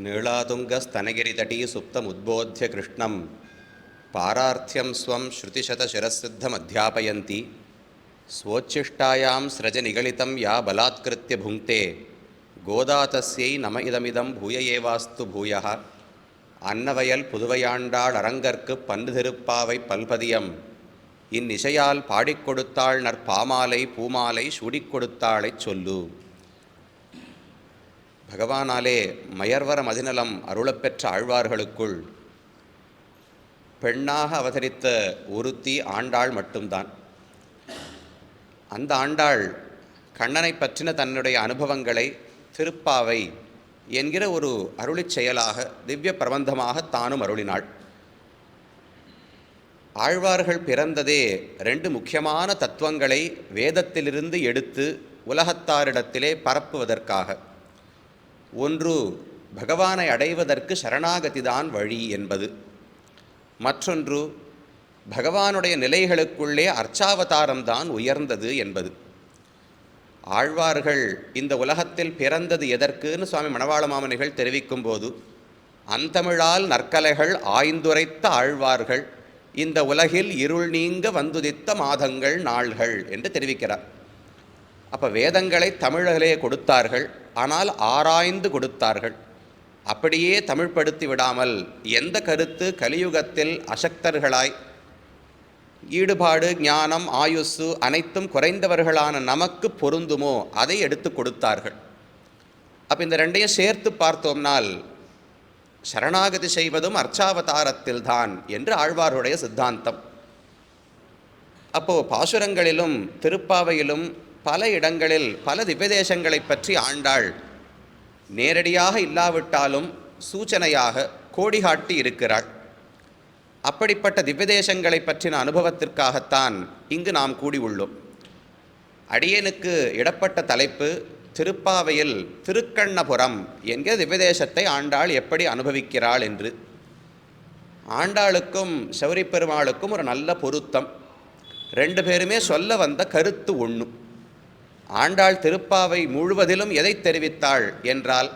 நீளாதுங்கஸ்தனகிரிதட்டி சுப்தமுத்போத்திய கிருஷ்ணம். பாரார்த்தியம் ஸ்வம் ஸ்ருதிசதசிரசித்தம் அத்தியாபயந்தி ஸ்வோச்சிஷ்டாயாம் ஸ்ரஜ நிகழித்தம் யா பலாத்கிருத்திய புங்கே கோதாதஸ்யை நம இதமிதம் பூய ஏவாஸ்து பூயா அன்னவயல் புதுவையாண்டாள் அரங்கற்கு பன்றுதிருப்பாவை பல்பதியம். இந்நிசையால் பாடிக்கொடுத்தாள் நற்பாமாலை பூமாலை சூடிக்கொடுத்தாளைச் சொல்லு. பகவானாலே மயர்வர மதிநலம் அருளப்பெற்ற ஆழ்வார்களுக்குள் பெண்ணாக அவதரித்த ஒருத்தி ஆண்டாள் மட்டும்தான். அந்த ஆண்டாள் கண்ணனை பற்றின தன்னுடைய அனுபவங்களை திருப்பாவை என்கிற ஒரு அருளிச் செயலாக திவ்ய பிரபந்தமாக தானும் அருளினாள். ஆழ்வார்கள் பிறந்ததே ரெண்டு முக்கியமான தத்துவங்களை வேதத்திலிருந்து எடுத்து உலகத்தாரிடத்திலே பரப்புவதற்காக. ஒன்று பகவானை அடைவதற்கு சரணாகதிதான் வழி என்பது. மற்றொன்று பகவானுடைய நிலைகளுக்குள்ளே அர்ச்சாவதாரம்தான் உயர்ந்தது என்பது. ஆழ்வார்கள் இந்த உலகத்தில் பிறந்தது எதற்குன்னு சுவாமி மணவாள மாமனிகள் தெரிவிக்கும் போது அந்தமிழால் நற்கலைகள் ஆய்ந்துரைத்த ஆழ்வார்கள் இந்த உலகில் இருள் நீங்க வந்துதித்த மாதங்கள் நாள்கள் என்று தெரிவிக்கிறார். அப்போ வேதங்களை தமிழர்களே கொடுத்தார்கள். ஆனால் ஆராய்ந்து கொடுத்தார்கள். அப்படியே தமிழ்படுத்தி விடாமல் எந்த கருத்து கலியுகத்தில் அசக்தர்களாய்? ஈடுபாடு ஞானம் ஆயுசு அனைத்தும் குறைந்தவர்களான நமக்கு பொருந்துமோ? அதை எடுத்து கொடுத்தார்கள். அப்போ இந்த ரெண்டையும் சேர்த்து பார்த்தோம்னால் சரணாகதி செய்வதும் அர்ச்சாவதாரத்தில்தான் என்று ஆழ்வாருடைய சித்தாந்தம். அப்போது பாசுரங்களிலும் திருப்பாவையிலும் பல இடங்களில் பல திவ்யதேசங்களை பற்றி ஆண்டாள். நேரடியாக இல்லாவிட்டாலும் சூச்சனையாக கோடி காட்டி இருக்கிறாள். அப்படிப்பட்ட திவ்யதேசங்களை பற்றின அனுபவத்திற்காகத்தான் இங்கு நாம் கூடியுள்ளோம். அடியனுக்கு இடப்பட்ட தலைப்பு திருப்பாவையில் திருக்கண்ணபுரம் என்கிற திவ்யதேசத்தை ஆண்டாள் எப்படி அனுபவிக்கிறாள் என்று. ஆண்டாளுக்கும் சௌரி பெருமாளுக்கும் ஒரு நல்ல பொருத்தம். ரெண்டு பேருமே சொல்ல வந்த கருத்து ஒன்று ஆண்டாள் திருப்பாவை முழுவதிலும் எதை தெரிவித்தாள் என்றால்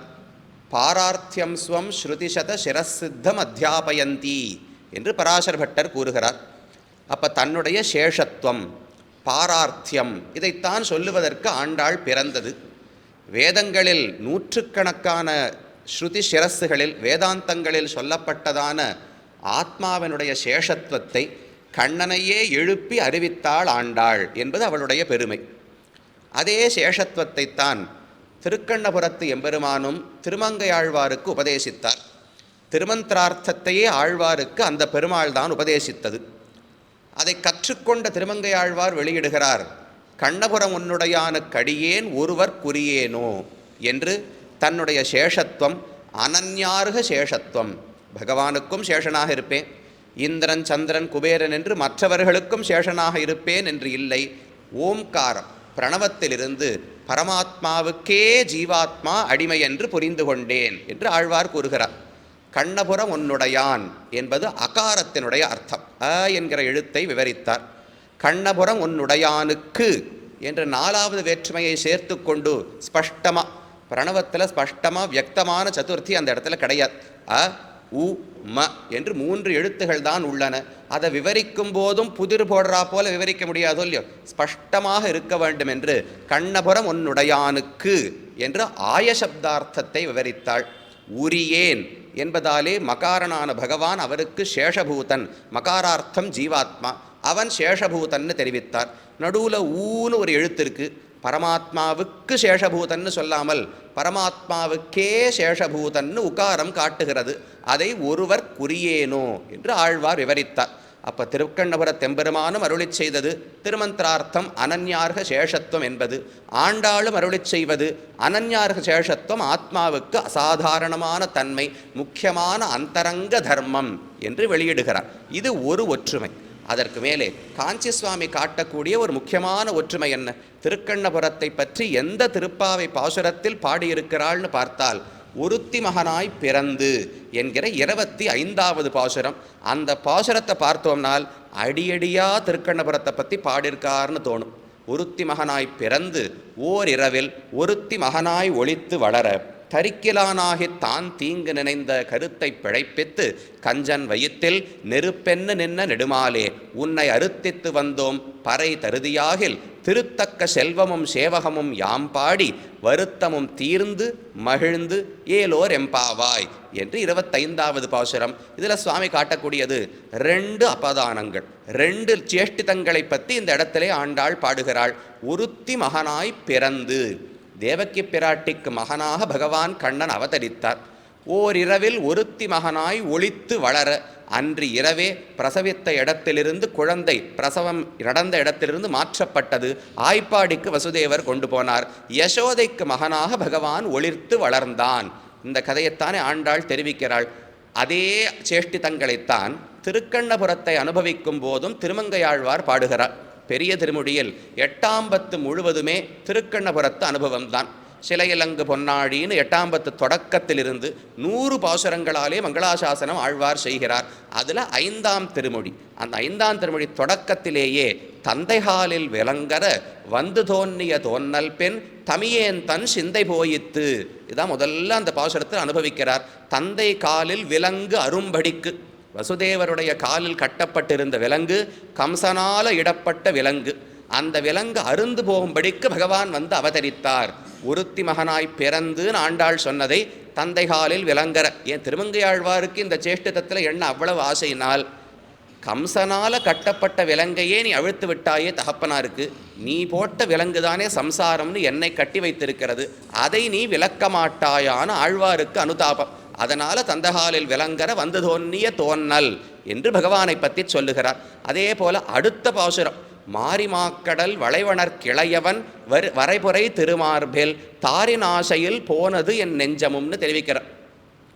பாரார்த்தியம் ஸ்வம் ஸ்ருதிசத சிரசித்தம் அத்தியாபயந்தி என்று பராசர் பட்டர் கூறுகிறார். அப்போ தன்னுடைய சேஷத்துவம் பாரார்த்தியம் இதைத்தான் சொல்லுவதற்கு ஆண்டாள் பிறந்தது. வேதங்களில் நூற்றுக்கணக்கான ஸ்ருதி சிரஸ்ஸுகளில் வேதாந்தங்களில் சொல்லப்பட்டதான ஆத்மாவினுடைய சேஷத்துவத்தை கண்ணனையே எழுப்பி அறிவித்தாள் ஆண்டாள் என்பது அவளுடைய பெருமை. அதே சேஷத்துவத்தைத்தான் திருக்கண்ணபுரத்து எம்பெருமானும் திருமங்கையாழ்வாருக்கு உபதேசித்தார். திருமந்திரார்த்தத்தையே ஆழ்வாருக்கு அந்த பெருமாள் தான் உபதேசித்தது. அதை கற்றுக்கொண்ட திருமங்கையாழ்வார் வெளியிடுகிறார் கண்ணபுரம் உன்னுடையான கடியேன் ஒருவர் குறியேனோ? என்று தன்னுடைய சேஷத்துவம் அனன்யார்க சேஷத்துவம் பகவானுக்கும் சேஷனாக இருப்பேன். இந்திரன் சந்திரன் குபேரன் என்று மற்றவர்களுக்கும் சேஷனாக இருப்பேன் என்று இல்லை. ஓம்காரம். பிரணவத்திலிருந்து பரமாத்மாவுக்கே ஜீவாத்மா அடிமை என்று புரிந்து கொண்டேன் என்று ஆழ்வார் கூறுகிறார். கண்ணபுரம் உன்னுடையான் என்பது அகாரத்தினுடைய அர்த்தம். அ என்கிற எழுத்தை விவரித்தார். கண்ணபுரம் உன்னுடையானுக்கு என்ற நாலாவது வேற்றுமையை சேர்த்து கொண்டு ஸ்பஷ்டமாக பிரணவத்தில் ஸ்பஷ்டமாக வியக்தமான சதுர்த்தி அந்த இடத்துல கிடையாது. அ உ ம என்று மூன்று எழுத்துகள் தான் உள்ளன. அதை விவரிக்கும் போதும் புதிர் போடுறா போல விவரிக்க முடியாதோ இல்லையோ? ஸ்பஷ்டமாக இருக்க வேண்டும் என்று கண்ணபுரம் உன்னுடையானுக்கு என்று ஆயசப்தார்த்தத்தை விவரித்தாள். உரியேன் என்பதாலே மகாரனான பகவான் அவருக்கு சேஷபூதன் மகாரார்த்தம் ஜீவாத்மா அவன் சேஷபூதன்னு தெரிவித்தார். நடுவில் ஊன்னு ஒரு எழுத்து இருக்கு. பரமாத்மாவுக்கு சேஷபூதன்னு சொல்லாமல் பரமாத்மாவுக்கே சேஷபூதன்னு உகாரம் காட்டுகிறது. அதை ஒருவர் குறியேனோ என்று ஆழ்வார் விவரித்தார். அப்போ திருக்கண்ணபுர தெம்பெருமானும் அருளி செய்தது திருமந்திரார்த்தம் அனன்யார்க சேஷத்துவம் என்பது. ஆண்டாளும் அருளி செய்வது அனன்யார்க சேஷத்துவம் ஆத்மாவுக்கு அசாதாரணமான தன்மை முக்கியமான அந்தரங்க தர்மம் என்று வெளியிடுகிறார். இது ஒரு ஒற்றுமை. அதற்கு மேலே காஞ்சி சுவாமி காட்டக்கூடிய ஒரு முக்கியமான ஒற்றுமை என்ன? திருக்கண்ணபுரத்தை பற்றி எந்த திருப்பாவை பாசுரத்தில் பாடியிருக்கிறாள்னு பார்த்தால் ஒருத்தி மகனாய் பிறந்து என்கிற இருபத்தி ஐந்தாவது பாசுரம். அந்த பாசுரத்தை பார்த்தோம்னால் அடியடியா திருக்கண்ணபுரத்தை பற்றி பாடியிருக்காருன்னு தோணும். ஒருத்தி மகனாய் பிறந்து ஓர் இரவில் ஒருத்தி மகனாய் ஒழித்து வளர தரிக்கிலானாகித் தான் தீங்கு நினைந்த கருத்தை பிழைப்பித்து கஞ்சன் வயிற்றில் நெருப்பென்னு நின்ன நெடுமாலே உன்னை அறுத்தித்து வந்தோம் பறை தருதியாகில் திருத்தக்க செல்வமும் சேவகமும் யாம் பாடி வருத்தமும் தீர்ந்து மகிழ்ந்து ஏலோர் எம்பாவாய் என்று இருபத்தைந்தாவது பாசுரம். இதில் சுவாமி காட்டக்கூடியது ரெண்டு அபதானங்கள் ரெண்டு சேஷ்டிதங்களை பற்றி இந்த இடத்திலே ஆண்டாள் பாடுகிறாள். உருத்தி மகனாய் பிறந்து தேவக்கி பிராட்டிக்கு மகனாக பகவான் கண்ணன் அவதரித்தார். ஓரிரவில் ஒருத்தி மகனாய் ஒளித்து வளர அன்று இரவே பிரசவித்த இடத்திலிருந்து குழந்தை பிரசவம் நடந்த இடத்திலிருந்து மாற்றப்பட்டது. ஆய்ப்பாடிக்கு வசுதேவர் கொண்டு போனார். யசோதைக்கு மகனாக பகவான் ஒளிர்த்து வளர்ந்தான். இந்த கதையைத்தானே ஆண்டாள் தெரிவிக்கிறாள். அதே சேஷ்டிதங்களைத்தான் திருக்கண்ணபுரத்தை அனுபவிக்கும் போதும் திருமங்கையாழ்வார் பாடுகிறார். பெரிய திருமுடியில் எட்டாம் பத்து முழுவதுமே திருக்கண்ணபுரத்து அனுபவம்தான். சிலையிலங்கு பொன்னாழின்னு எட்டாம்பத்து தொடக்கத்திலிருந்து நூறு பாசுரங்களாலே மங்களாசாசனம் ஆழ்வார் செய்கிறார். அதில் ஐந்தாம் திருமொழி அந்த ஐந்தாம் திருமொழி தொடக்கத்திலேயே தந்தைகாலில் விளங்கற வந்து தோன்றிய தோன்னல் பெண் தமியேன் தன் சிந்தை போயித்து இதான் முதல்ல அந்த பாசுரத்தை அனுபவிக்கிறார். தந்தை காலில் விலங்கு அரும்படிக்கு. வசுதேவருடைய காலில் கட்டப்பட்டிருந்த விலங்கு கம்சனால இடப்பட்ட விலங்கு. அந்த விலங்கு அருந்து போகும்படிக்கு பகவான் வந்து அவதரித்தார். ஒருத்தி மகனாய் பிறந்துன்னு ஆண்டாள் சொன்னதை தந்தை காலில் விளங்கற. ஏன் திருமங்கையாழ்வாருக்கு இந்த சேஷ்டிதத்தில் என்ன அவ்வளவு ஆசையினால்? கம்சனால கட்டப்பட்ட விலங்கையே நீ அழுத்து விட்டாயே தகப்பனாருக்கு. நீ போட்ட விலங்கு தானே சம்சாரம்னு என்னை கட்டி வைத்திருக்கிறது. அதை நீ விளக்க மாட்டாயான ஆழ்வாருக்கு அனுதாபம். அதனால் தந்தகாலில் விளங்கர வந்து தோன்னிய தோன்னல் என்று பகவானை பற்றி சொல்லுகிறார். அதே போல் அடுத்த பாசுரம் மாரிமாக்கடல் வளைவனர் கிளையவன் வர் வரைபுரை திருமார்பேல் தாரின் ஆசையில் போனது என் நெஞ்சமும்னு தெரிவிக்கிறார்.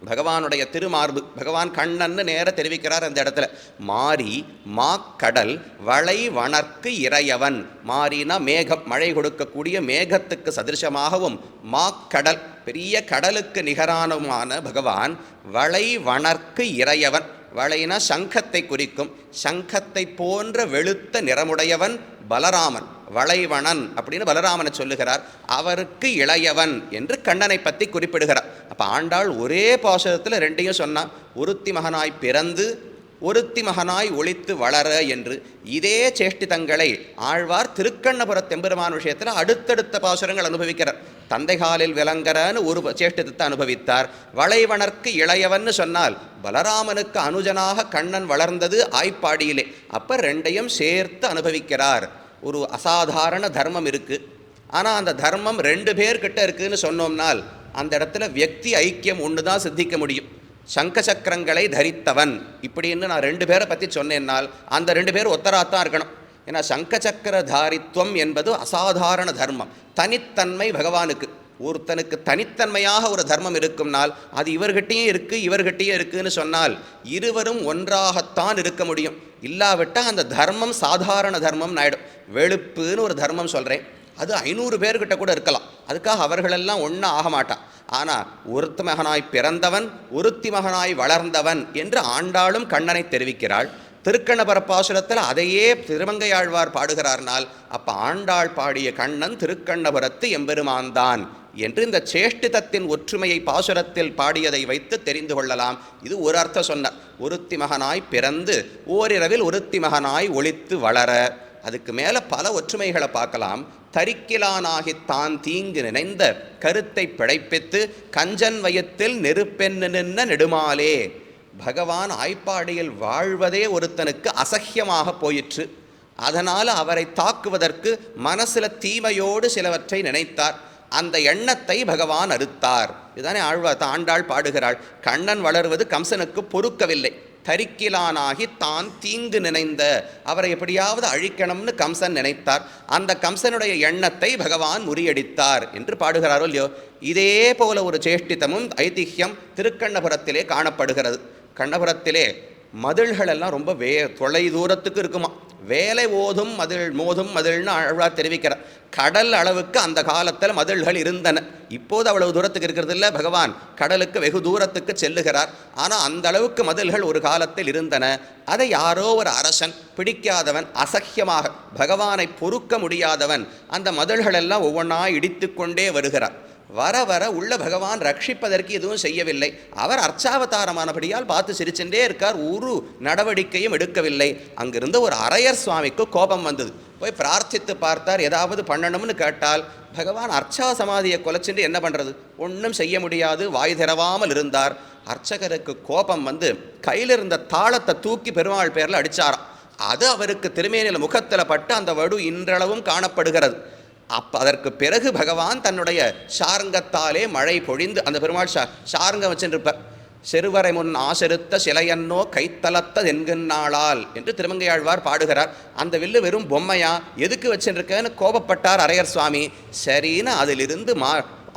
பகவானுடைய திருமார்பு. பகவான் கண்ணன்னு நேர தெரிவிக்கிறார் அந்த இடத்துல. மாறி மாக்கடல் வளை வணர்க்கு இறையவன். மாறினா மேகம் மழை கொடுக்கக்கூடிய மேகத்துக்கு சதிருஷமாகவும் மாக்கடல் பெரிய கடலுக்கு நிகரானவுமான பகவான் வளை வணர்க்கு இறையவன். வளைனா சங்கத்தை குறிக்கும் சங்கத்தை போன்ற வெளுத்த நிறமுடையவன் பலராமன் வளைவணன் அப்படின்னு பலராமனை சொல்லுகிறார். அவருக்கு இளையவன் என்று கண்ணனை பற்றி குறிப்பிடுகிறார். அப்போ ஆண்டாள் ஒரே பாசகத்தில் ரெண்டையும் சொன்னான் ஒருத்தி மகனாய் பிறந்து ஒருத்தி மகனாய் ஒழித்து வளர என்று இதே சேஷ்டிதங்களை ஆழ்வார் திருக்கண்ணபுரத் தெம்பெருமான் விஷயத்தில் அடுத்தடுத்த பாசுரங்கள் அனுபவிக்கிறார். தந்தைகாலில் விளங்கரன்னு ஒரு சேஷ்டிதத்தை அனுபவித்தார். வளைவனர்க்கு இளையவன்னு சொன்னால் பலராமனுக்கு அனுஜனாக கண்ணன் வளர்ந்தது ஆய்ப்பாடியிலே. அப்போ ரெண்டையும் சேர்த்து அனுபவிக்கிறார். ஒரு அசாதாரண தர்மம் இருக்குது ஆனால் அந்த தர்மம் ரெண்டு பேர்கிட்ட இருக்குதுன்னு சொன்னோம்னால் அந்த இடத்துல வியக்தி ஐக்கியம் ஒன்று தான் சித்திக்க முடியும். சங்க சக்கரங்களை தரித்தவன். இப்படின்னு நான் ரெண்டு பேரை பற்றி சொன்னேன்னால் அந்த ரெண்டு பேர் ஒத்தராத்தான் இருக்கணும். ஏன்னா சங்க சக்கர தாரித்வம் என்பது அசாதாரண தர்மம். தனித்தன்மை பகவானுக்கு. ஒருத்தனுக்கு தனித்தன்மையாக ஒரு தர்மம் இருக்கும்னால் அது இவர்கிட்டையும் இருக்குது இவர்கிட்டையும் இருக்குன்னு சொன்னால் இருவரும் ஒன்றாகத்தான் இருக்க முடியும். இல்லாவிட்டால் அந்த தர்மம் சாதாரண தர்மம் ஆயிடும். வெளுப்புன்னு ஒரு தர்மம் சொல்கிறேன் அது ஐநூறு பேர்கிட்ட கூட இருக்கலாம். அதுக்காக அவர்களெல்லாம் ஒன்றும் ஆக மாட்டான். ஆனால் ஒருத்த மகனாய் பிறந்தவன் ஒருத்தி மகனாய் வளர்ந்தவன் என்று ஆண்டாளும் கண்ணனை தெரிவிக்கிறாள். திருக்கண்ணபரப்பாசுரத்தில் அதையே திருமங்கையாழ்வார் பாடுகிறார்னால் அப்போ ஆண்டாள் பாடிய கண்ணன் திருக்கண்ணபுரத்து எம்பெருமான்தான் என்று இந்த சேஷ்டிதத்தின் ஒற்றுமையை பாசுரத்தில் பாடியதை வைத்து தெரிந்து கொள்ளலாம். இது ஒரு அர்த்தம் சொன்னார். ஒருத்தி மகனாய் பிறந்து ஓரிரவில் ஒருத்தி மகனாய் ஒளித்து வளர அதுக்கு மேலே பல ஒற்றுமைகளை பார்க்கலாம். தரிக்கிலானாகி தான் தீங்கு நினைந்த கருத்தை பிழைப்பித்து கஞ்சன் வயத்தில் நெருப்பென்னு நின்ன நெடுமாலே பகவான் ஆய்ப்பாடியில் வாழ்வதே ஒருத்தனுக்கு அசக்கியமாக போயிற்று. அதனால் அவரை தாக்குவதற்கு மனசில் தீமையோடு சிலவற்றை நினைத்தார். அந்த எண்ணத்தை பகவான் அறுத்தார். இதுதானே ஆழ்வார் ஆண்டாள் பாடுகிறாள். கண்ணன் வளர்வது கம்சனுக்கு பொறுக்கவில்லை. தரிக்கிலானாகி தான் தீங்கு நினைந்த அவரை எப்படியாவது அழிக்கணும்னு கம்சன் நினைத்தார். அந்த கம்சனுடைய எண்ணத்தை பகவான் முறியடித்தார் என்று பாடுகிறாரோ இல்லையோ? இதே போல ஒரு சேஷ்டிதமும் ஐதிஹ்யம் திருக்கண்ணபுரத்திலே காணப்படுகிறது. கண்ணபுரத்திலே மதில்களெல்லாம் ரொம்ப வே தொலை தூரத்துக்கு இருக்குமா. வேலை ஓதும் மதில் மோதும் மதில்னு அழகாக தெரிவிக்கிறார் கடல் அளவுக்கு அந்த காலத்தில் மதில்கள் இருந்தன. இப்போது அவ்வளவு தூரத்துக்கு இருக்கிறது இல்லை பகவான். கடலுக்கு வெகு தூரத்துக்கு செல்லுகிறார். ஆனால் அந்த அளவுக்கு மதில்கள் ஒரு காலத்தில் இருந்தன. அதை யாரோ ஒரு அரசன் பிடிக்காதவன் அசக்கியமாக பகவானை பொறுக்க முடியாதவன் அந்த மதில்களெல்லாம் ஒவ்வொன்றா இடித்து கொண்டே வருகிறார். வர வர உள்ள பகவான் ரட்சிப்பதற்கு எதுவும் செய்யவில்லை. அவர் அர்ச்சாவதாரமானபடியால் பார்த்து சிரிச்சுட்டே இருக்கார். ஒரு நடவடிக்கையும் எடுக்கவில்லை. அங்கிருந்த ஒரு அரையர் சுவாமிக்கு கோபம் வந்தது. போய் பிரார்த்தித்து பார்த்தார். ஏதாவது பண்ணணும்னு கேட்டால் பகவான் அர்ச்சா சமாதியை கொலைச்சுட்டு என்ன பண்ணுறது ஒன்றும் செய்ய முடியாது. வாய் திறவாமல் இருந்தார். அர்ச்சகருக்கு கோபம் வந்து கையில் இருந்த தாளத்தை தூக்கி பெருமாள் பேரில் அடித்தாராம் அது அவருக்கு திருமேனியில் முகத்தில் பட்டு அந்த வடு இன்றளவும் காணப்படுகிறது. அப்போ அதற்கு பிறகு பகவான் தன்னுடைய சார்ங்கத்தாலே மழை பொழிந்து அந்த பெருமாள் சா சார்ங்கம் வச்சுருப்பார். செருவரை முன் ஆசெருத்த சிலையன்னோ கைத்தலத்த என்கின்றாளால் என்று திருமங்கையாழ்வார் பாடுகிறார். அந்த வில்லு வெறும் பொம்மையா? எதுக்கு வச்சுருக்கேன்னு கோபப்பட்டார் அரையர் சுவாமி. சரின்னு அதிலிருந்து மா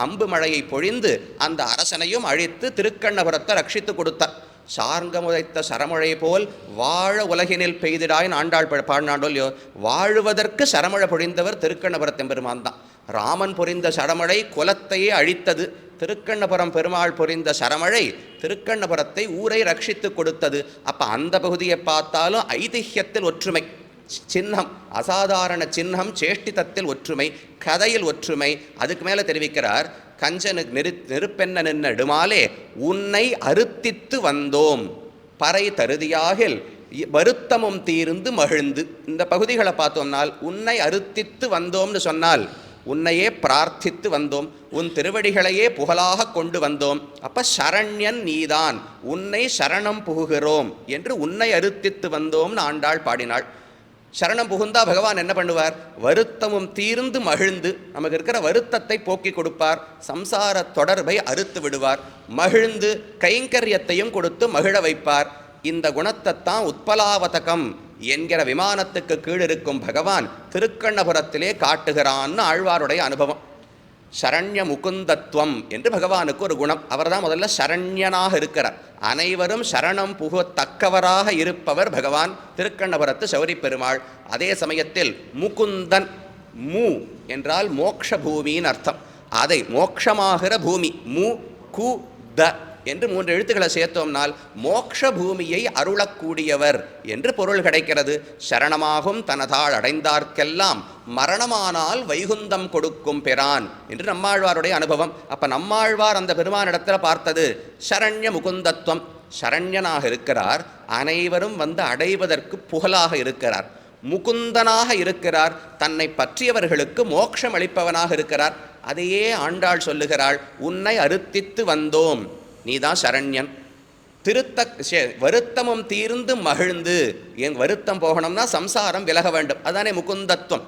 அம்பு மழையை பொழிந்து அந்த அரசனையும் அழித்து திருக்கண்ணபுரத்தை ரட்சித்து கொடுத்தார். சார்ங்கமுதைத்த சரமழை போல் வாழ உலகினில் பெய்திடாயின் ஆண்டாள் பாடினாண்டோல்யோ இல்லையோ வாழுவதற்கு சரமழை பொழிந்தவர் திருக்கண்ணபுரத்தெம் பெருமான் தான். ராமன் பொறிந்த சரமழை குலத்தையே அழித்தது. திருக்கண்ணபுரம் பெருமாள் பொறிந்த சரமழை திருக்கண்ணபுரத்தை ஊரை ரட்சித்து கொடுத்தது. அப்போ அந்த பகுதியை பார்த்தாலும் ஐதிஹ்யத்தில் ஒற்றுமை. சின்னம் அசாதாரண சின்னம் சேஷ்டிதத்தில் ஒற்றுமை கதையில் ஒற்றுமை. அதுக்கு மேலே தெரிவிக்கிறார் கஞ்சனு நெரு நெருப்பென்ன நின்ன இடுமாலே உன்னை அறுத்தித்து வந்தோம். பறை தருதியாகில் வருத்தமும் தீர்ந்து மகிழ்ந்து. இந்த பகுதிகளை பார்த்தோம்னால் உன்னை அறுத்தித்து வந்தோம்னு சொன்னால் உன்னையே பிரார்த்தித்து வந்தோம். உன் திருவடிகளையே புகழாக கொண்டு வந்தோம். அப்ப சரண்யன் நீதான். உன்னை சரணம் புகுகிறோம் என்று உன்னை அறுத்தித்து வந்தோம்னு ஆண்டாள் பாடினாள். சரணம் புகுந்தா பகவான் என்ன பண்ணுவார்? வருத்தமும் தீர்ந்து மகிழ்ந்து நமக்கு இருக்கிற வருத்தத்தை போக்கி கொடுப்பார். சம்சார தொடர்பை அறுத்து விடுவார். மகிழ்ந்து கைங்கரியத்தையும் கொடுத்து மகிழ வைப்பார். இந்த குணத்தைத்தான் உத்பலாவதகம் என்கிற விமானத்துக்கு கீழிருக்கும் பகவான் திருக்கண்ணபுரத்திலே காட்டுகிறான்னு ஆழ்வாருடைய அனுபவம். சரண்ய முகுந்தத்துவம் என்று பகவானுக்கு ஒரு குணம். அவர்தான் முதல்ல சரண்யனாக இருக்கிறார். அனைவரும் சரணம் புகத்தக்கவராக இருப்பவர் பகவான். திருக்கண்ணபுரத்து சௌரி பெருமாள் அதே சமயத்தில் முகுந்தன் மு என்றால் மோக்ஷ பூமின்னு அர்த்தம். அதை மோக்ஷமாகிற பூமி. மு கு த. என்று மூன்று எழுத்துக்களை சேர்த்தோம்னால் மோக்ஷ பூமியை அருளக்கூடியவர் என்று பொருள் கிடைக்கிறது. சரணமாகும் தனதாள் அடைந்தார்க்கெல்லாம் மரணமானால் வைகுந்தம் கொடுக்கும் பெறான் என்று நம்மாழ்வாருடைய அனுபவம். அப்ப நம்மாழ்வார் அந்த பெருமானிடத்தில் பார்த்தது சரண்ய முகுந்தத்துவம். சரண்யனாக இருக்கிறார் அனைவரும் வந்து அடைவதற்கு புகழாக இருக்கிறார். முகுந்தனாக இருக்கிறார் தன்னை பற்றியவர்களுக்கு மோட்சம் அளிப்பவனாக இருக்கிறார். அதையே ஆண்டாள் சொல்லுகிறாள் உன்னை அறுத்தித்து வந்தோம். நீதான் சரண்யன். திருத்த வருத்தமும் தீர்ந்து மகிழ்ந்து என் வருத்தம் போகணும்னா சம்சாரம் விலக வேண்டும். அதானே முகுந்தத்துவம்.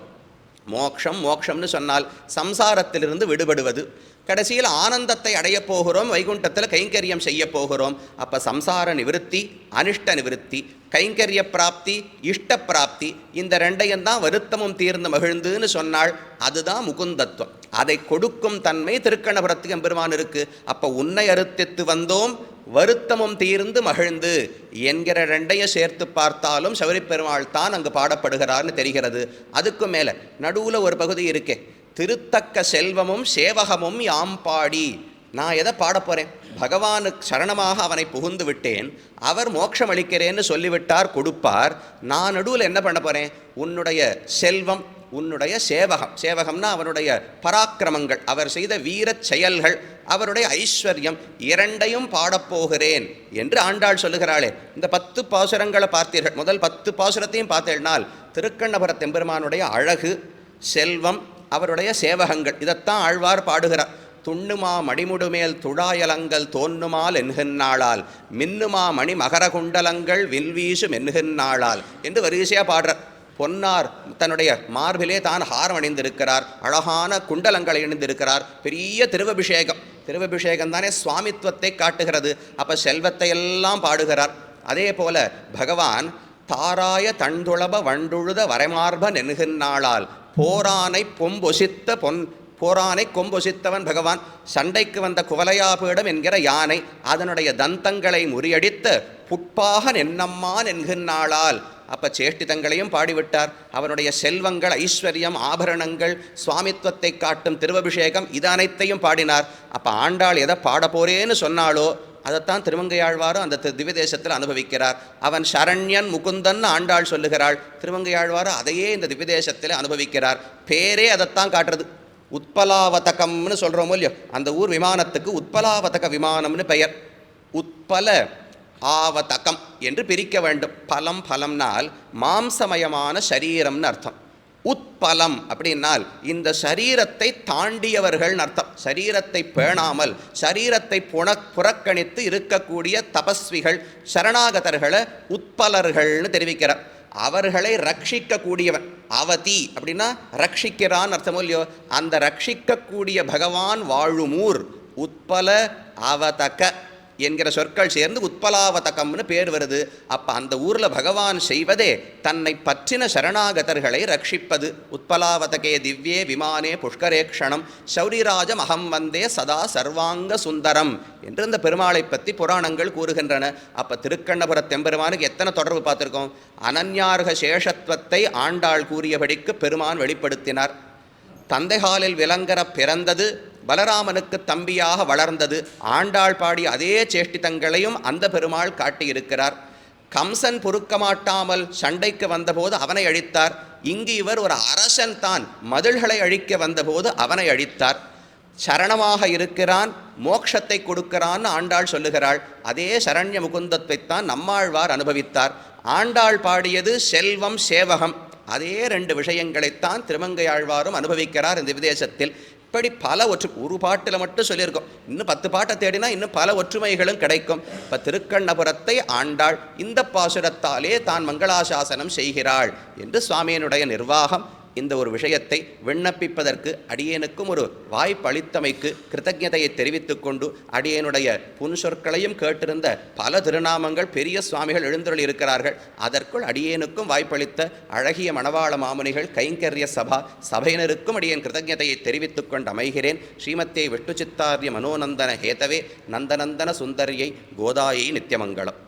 மோக்ஷம் மோக்ஷம்னு சொன்னால் சம்சாரத்திலிருந்து விடுபடுவது. கடைசியில் ஆனந்தத்தை அடையப் போகிறோம் வைகுண்டத்தில் கைங்கரியம் செய்ய போகிறோம். அப்போ சம்சார நிவிருத்தி அனிஷ்ட நிவிருத்தி கைங்கரிய பிராப்தி இஷ்ட பிராப்தி இந்த ரெண்டையும் தான் வருத்தமும் தீர்ந்து மகிழ்ந்துன்னு சொன்னாள் அதுதான் முகுந்தத்துவம். அதை கொடுக்கும் தன்மை திருக்கணபுரத்துக்கு எம்பெருமான் இருக்கு. அப்போ உன்னை அறுத்தித்து வந்தோம் வருத்தமும் தீர்ந்து மகிழ்ந்து என்கிற ரெண்டையும் சேர்த்து பார்த்தாலும் சௌரி பெருமாள் தான் அங்கு பாடப்படுகிறார்னு தெரிகிறது. அதுக்கும் மேலே நடுவில் ஒரு பகுதி இருக்கே. திருத்தக்க செல்வமும் சேவகமும் யாம் பாடி நான் எதை பாடப் போகிறேன் பகவானுக்கு சரணமாக அவனை புகுந்து விட்டேன். அவர் மோட்சம் அளிக்கிறேன்னு சொல்லிவிட்டார் கொடுப்பார். நான் நடுவில் என்ன பண்ண போகிறேன் உன்னுடைய செல்வம் உன்னுடைய சேவகம். சேவகம்னா அவனுடைய பராக்கிரமங்கள் அவர் செய்த வீரச் செயல்கள் அவருடைய ஐஸ்வர்யம் இரண்டையும் பாடப்போகிறேன் என்று ஆண்டாள் சொல்லுகிறாளே. இந்த பத்து பாசுரங்களை பார்த்தீர்கள். முதல் பத்து பாசுரத்தையும் பார்த்தேனால் திருக்கண்ணபுர தெம்பெருமானுடைய அழகு செல்வம் அவருடைய சேவகங்கள். இதைத்தான் ஆழ்வார் பாடுகிறார். துண்ணுமா மணிமுடுமேல் துழாயலங்கள் தோன்னுமால் என்கின்றாளால் மின்னுமா மணி மகர குண்டலங்கள் வில்வீசும் என்கின்றாளால் என்று வரிசையாக பாடுறார். பொன்னார் தன்னுடைய மார்பிலே தான் ஹாரம் அணிந்திருக்கிறார். அழகான குண்டலங்களை அணிந்திருக்கிறார். பெரிய திருவபிஷேகம். திருவபிஷேகம் தானே சுவாமித்துவத்தை காட்டுகிறது. அப்போ செல்வத்தை எல்லாம் பாடுகிறார். அதே போல பகவான் தாராய தண்டுளப வண்டுழுத வரைமார்பன் என்கின்றாளால் போரானை பொம்பொசித்த பொன் போரானை கொம்பொசித்தவன் பகவான் சண்டைக்கு வந்த குவலையாபீடம் என்கிற யானை அதனுடைய தந்தங்களை முறியடித்து புட்பாக நென்னம்மான் என்கின்றாளால் அப்ப சேஷ்டிதங்களையும் பாடிவிட்டார். அவனுடைய செல்வங்கள் ஐஸ்வர்யம் ஆபரணங்கள் சுவாமித்துவத்தை காட்டும் திருவபிஷேகம் இது அனைத்தையும் பாடினார். அப்ப ஆண்டாள் எதை பாட போறேன்னு சொன்னாலோ அதைத்தான் திருமங்கையாழ்வாரும் அந்த தி- திவ்ய தேசத்தில் அனுபவிக்கிறார். அவன் சரண்யன் முகுந்தன் ஆண்டாள் சொல்லுகிறாள். திருமங்கையாழ்வாரும் அதையே இந்த திவ்ய தேசத்தில் அனுபவிக்கிறார். பேரே அதைத்தான் காட்டுறது. உத்பலாவதகம்னு சொல்கிறோமோ இல்லையோ அந்த ஊர் விமானத்துக்கு உத்பலாவதக விமானம்னு பெயர். உத்பல ஆவதகம் என்று பிரிக்க வேண்டும். பலம் பலம்னால் மாம்சமயமான சரீரம்னு அர்த்தம். உட்பலம் அப்படின்னால் இந்த சரீரத்தை தாண்டியவர்கள்னு அர்த்தம். சரீரத்தை பேணாமல் சரீரத்தை புன புறக்கணித்து இருக்கக்கூடிய தபஸ்விகள் சரணாகதர்களை உட்பலர்கள்னு தெரிவிக்கிறார். அவர்களை ரட்சிக்கக்கூடியவன் அவதி அப்படின்னா ரட்சிக்கிறான் அர்த்தமோ இல்லையோ? அந்த ரட்சிக்கக்கூடிய பகவான் வாழுமூர் உட்பல அவதக. என்கிற சொற்கள் சேர்ந்து உத்பலாவதகம்னு பேர் வருது. அப்போ அந்த ஊரில் பகவான் செய்வதே தன்னை பற்றின சரணாகதர்களை ரட்சிப்பது உத்பலாவதகே திவ்யே விமானே புஷ்கரேக்ஷணம் சௌரிராஜம் அகம் வந்தே சதா சர்வாங்க சுந்தரம் என்று இந்த பெருமாளை பற்றி புராணங்கள் கூறுகின்றன. அப்போ திருக்கண்ணபுர தெம்பெருமானுக்கு எத்தனை தொடர்பு பார்த்துருக்கோம்? அனன்யார்க சேஷத்துவத்தை ஆண்டாள் கூறியபடிக்கு பெருமான் வெளிப்படுத்தினார். தந்தைகாலில் விலங்கர பிறந்தது பலராமனுக்கு தம்பியாக வளர்ந்தது. ஆண்டாள் பாடிய அதே சேஷ்டிதங்களையும் அந்த பெருமாள் காட்டியிருக்கிறார். கம்சன் பொறுக்க மாட்டாமல் சண்டைக்கு வந்தபோது அவனை அழித்தார். இங்கு இவர் ஒரு அரசன் தான். மதில்களை அழிக்க வந்தபோது அவனை அழித்தார். சரணமாக இருக்கிறான் மோட்சத்தை கொடுக்கிறான்னு ஆண்டாள் சொல்லுகிறாள். அதே சரண்ய முகுந்தத்தைத்தான் நம்மாழ்வார் அனுபவித்தார். ஆண்டாள் பாடியது செல்வம் சேவகம். அதே ரெண்டு விஷயங்களைத்தான் திருமங்கையாழ்வாரும் அனுபவிக்கிறார் இந்த விதேசத்தில் இப்படி பல ஒற்று ஒரு பாட்டில் மட்டும் சொல்லியிருக்கோம். இன்னும் பத்து பாட்டை தேடினா இன்னும் பல ஒற்றுமைகளும் கிடைக்கும். இப்போ திருக்கண்ணபுரத்தை ஆண்டாள் இந்த பாசுரத்தாலே தான் மங்களாசாசனம் செய்கிறாள் என்று சுவாமியினுடைய நிர்வாகம் இந்த ஒரு விஷயத்தை விண்ணப்பிப்பதற்கு அடியேனுக்கும் ஒரு வாய்ப்பளித்தமைக்கு கிருத்தஜதையை தெரிவித்துக் கொண்டு அடியேனுடைய புன்சொற்களையும் கேட்டிருந்த பல திருநாமங்கள் பெரிய சுவாமிகள் எழுந்தருள் இருக்கிறார்கள் அதற்குள் அடியேனுக்கும் வாய்ப்பளித்த அழகிய மணவாள மாமுனிகள் கைங்கரிய சபா சபையினருக்கும் அடியேன் கிருத்தஜதையை தெரிவித்துக் கொண்டு அமைகிறேன். ஸ்ரீமத்தே விட்டு சித்தாரிய மனோநந்தன ஹேதவே நந்தநந்தன சுந்தரியை கோதாயை நித்தியமங்கலம்